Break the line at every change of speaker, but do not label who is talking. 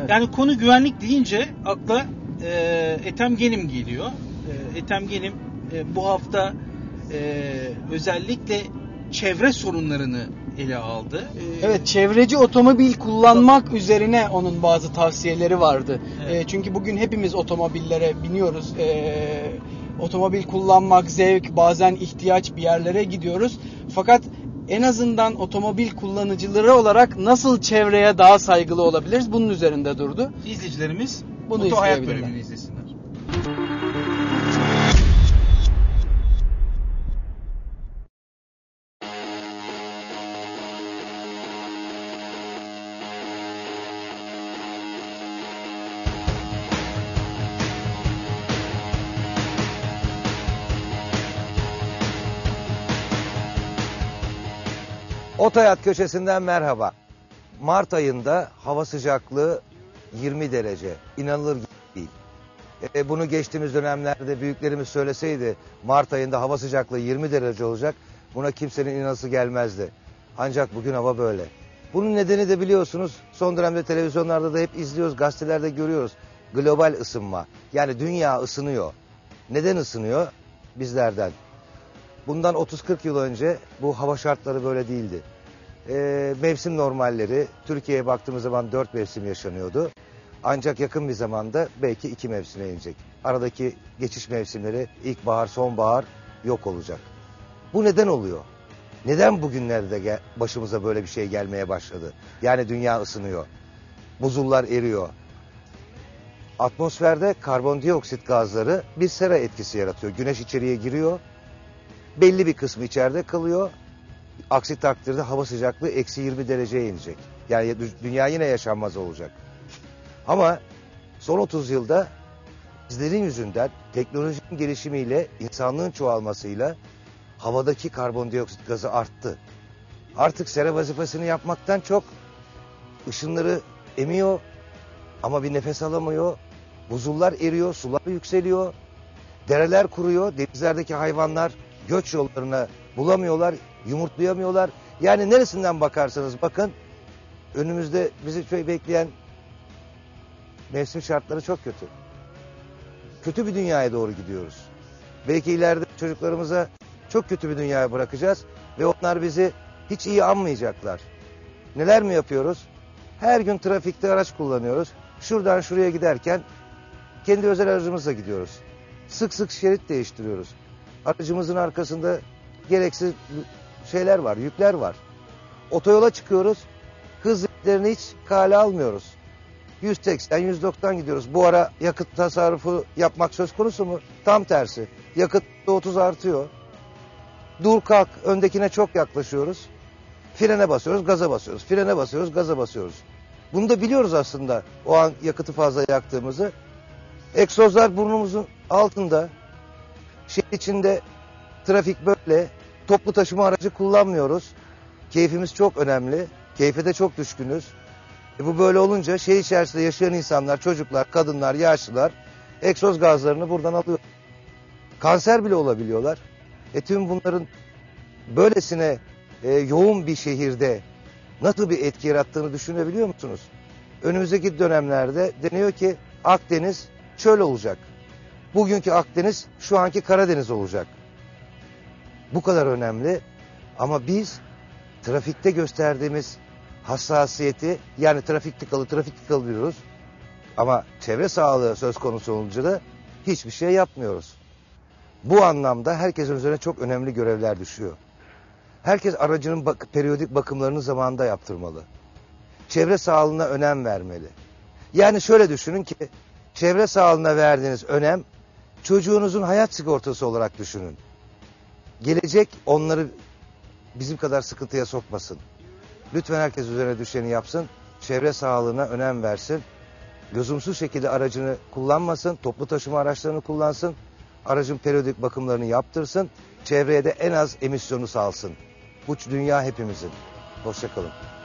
Evet.
Yani konu güvenlik deyince akla e, Ethem Genim geliyor. E, Ethem Genim e, bu hafta e, özellikle çevre sorunlarını ele aldı. E,
Evet çevreci otomobil kullanmak üzerine onun bazı tavsiyeleri vardı.
Evet.
E, çünkü bugün hepimiz otomobillere biniyoruz. E, otomobil kullanmak zevk, bazen ihtiyaç bir yerlere gidiyoruz. Fakat en azından otomobil kullanıcıları olarak nasıl çevreye daha saygılı olabiliriz bunun üzerinde durdu.
izleyicilerimiz
Bunu
Oto Hayat bölümünü izlesinler.
Otoyat köşesinden merhaba. Mart ayında hava sıcaklığı 20 derece. İnanılır gibi değil. E, bunu geçtiğimiz dönemlerde büyüklerimiz söyleseydi Mart ayında hava sıcaklığı 20 derece olacak buna kimsenin inanası gelmezdi. Ancak bugün hava böyle. Bunun nedeni de biliyorsunuz son dönemde televizyonlarda da hep izliyoruz, gazetelerde görüyoruz. Global ısınma. Yani dünya ısınıyor. Neden ısınıyor? Bizlerden. Bundan 30-40 yıl önce bu hava şartları böyle değildi. Ee, mevsim normalleri Türkiye'ye baktığımız zaman 4 mevsim yaşanıyordu. Ancak yakın bir zamanda belki 2 mevsime inecek. Aradaki geçiş mevsimleri ilkbahar, sonbahar yok olacak. Bu neden oluyor? Neden bugünlerde başımıza böyle bir şey gelmeye başladı? Yani dünya ısınıyor. Buzullar eriyor. Atmosferde karbondioksit gazları bir sera etkisi yaratıyor. Güneş içeriye giriyor belli bir kısmı içeride kalıyor. Aksi takdirde hava sıcaklığı eksi 20 dereceye inecek. Yani dü- dünya yine yaşanmaz olacak. Ama son 30 yılda bizlerin yüzünden teknolojinin gelişimiyle insanlığın çoğalmasıyla havadaki karbondioksit gazı arttı. Artık sera vazifesini yapmaktan çok ışınları emiyor ama bir nefes alamıyor. Buzullar eriyor, sular yükseliyor. Dereler kuruyor, denizlerdeki hayvanlar göç yollarını bulamıyorlar, yumurtlayamıyorlar. Yani neresinden bakarsanız bakın önümüzde bizi şöyle bekleyen mevsim şartları çok kötü. Kötü bir dünyaya doğru gidiyoruz. Belki ileride çocuklarımıza çok kötü bir dünyaya bırakacağız ve onlar bizi hiç iyi anmayacaklar. Neler mi yapıyoruz? Her gün trafikte araç kullanıyoruz. Şuradan şuraya giderken kendi özel aracımızla gidiyoruz. Sık sık şerit değiştiriyoruz. Aracımızın arkasında gereksiz şeyler var, yükler var. Otoyola çıkıyoruz. Hız limitlerini hiç kale almıyoruz. 180, 190 gidiyoruz. Bu ara yakıt tasarrufu yapmak söz konusu mu? Tam tersi. Yakıt 30 artıyor. Dur kalk öndekine çok yaklaşıyoruz. Frene basıyoruz, gaza basıyoruz. Frene basıyoruz, gaza basıyoruz. Bunu da biliyoruz aslında o an yakıtı fazla yaktığımızı. Egzozlar burnumuzun altında. Şehir içinde trafik böyle. Toplu taşıma aracı kullanmıyoruz. Keyfimiz çok önemli. Keyfe de çok düşkünüz. E bu böyle olunca şehir içerisinde yaşayan insanlar, çocuklar, kadınlar, yaşlılar egzoz gazlarını buradan alıyor. Kanser bile olabiliyorlar. E tüm bunların böylesine e, yoğun bir şehirde nasıl bir etki yarattığını düşünebiliyor musunuz? Önümüzdeki dönemlerde deniyor ki Akdeniz çöl olacak. Bugünkü Akdeniz şu anki Karadeniz olacak. Bu kadar önemli ama biz trafikte gösterdiğimiz hassasiyeti yani trafik tıkalı trafik tıkalı diyoruz. Ama çevre sağlığı söz konusu olunca da hiçbir şey yapmıyoruz. Bu anlamda herkesin üzerine çok önemli görevler düşüyor. Herkes aracının bak periyodik bakımlarını zamanında yaptırmalı. Çevre sağlığına önem vermeli. Yani şöyle düşünün ki çevre sağlığına verdiğiniz önem çocuğunuzun hayat sigortası olarak düşünün. Gelecek onları bizim kadar sıkıntıya sokmasın. Lütfen herkes üzerine düşeni yapsın. Çevre sağlığına önem versin. Lüzumsuz şekilde aracını kullanmasın. Toplu taşıma araçlarını kullansın. Aracın periyodik bakımlarını yaptırsın. Çevreye de en az emisyonu salsın. Bu dünya hepimizin. Hoşçakalın.